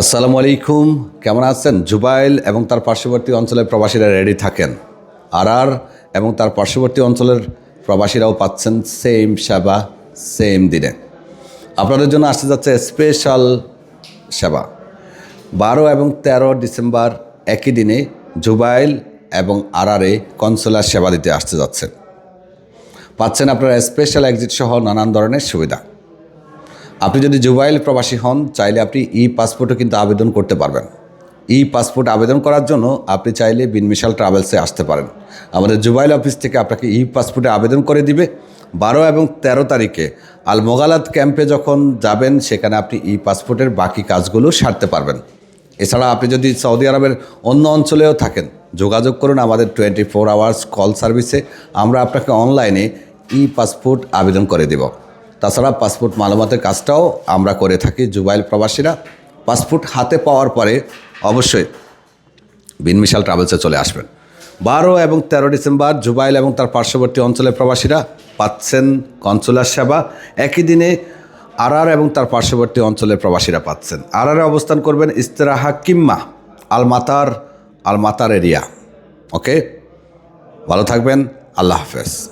আসসালামু আলাইকুম। কেমন আছেন? জুবাইল এবং তার পার্শ্ববর্তী অঞ্চলের প্রবাসীরা রেডি থাকেন। আর আর এবং তার পার্শ্ববর্তী অঞ্চলের প্রবাসীরাও পাচ্ছেন সেম সেবা সেম দিনে। আপনাদের জন্য আসতে যাচ্ছে স্পেশাল সেবা। বারো এবং তেরো ডিসেম্বর একই দিনে জুবাইল এবং আরারে কনসোলার সেবা দিতে আসতে যাচ্ছেন। পাচ্ছেন আপনারা স্পেশাল এক্সিট সহ নানান ধরনের সুবিধা। আপনি যদি জুবাইল প্রবাসী হন, চাইলে আপনি ই পাসপোর্টও কিন্তু আবেদন করতে পারবেন। ই পাসপোর্ট আবেদন করার জন্য আপনি চাইলে বিনমিশাল ট্রাভেলসে আসতে পারেন। আমাদের জুবাইল অফিস থেকে আপনাকে ই পাসপোর্টে আবেদন করে দিবে। বারো এবং ১৩ তারিখে আল মোগালাত ক্যাম্পে যখন যাবেন, সেখানে আপনি ই পাসপোর্টের বাকি কাজগুলো সারতে পারবেন। এছাড়া আপনি যদি সৌদি আরবের অন্য অঞ্চলেও থাকেন, যোগাযোগ করুন আমাদের টোয়েন্টি ফোর আওয়ার্স কল সার্ভিসে। আমরা আপনাকে অনলাইনে ই পাসপোর্ট আবেদন করে দেব। তাছাড়া পাসপোর্ট মালুমাতের কাজটাও আমরা করে থাকি জুবাইল প্রবাসীরা। পাসপোর্ট হাতে পাওয়ার পরে অবশ্যই বিনমিশাল ট্রাভেলসে চলে আসবেন। বারো এবং তেরো ডিসেম্বর জুবাইল এবং তার পার্শ্ববর্তী অঞ্চলের প্রবাসীরা পাচ্ছেন কনসুলার সেবা। একই দিনে আরআর এবং তার পার্শ্ববর্তী অঞ্চলের প্রবাসীরা পাচ্ছেন। আরআরে অবস্থান করবেন ইস্তেরাহা কিম্মা, আলমাতার আলমাতার এরিয়া। ওকে? ভালো থাকবেন। আল্লাহ হাফেজ।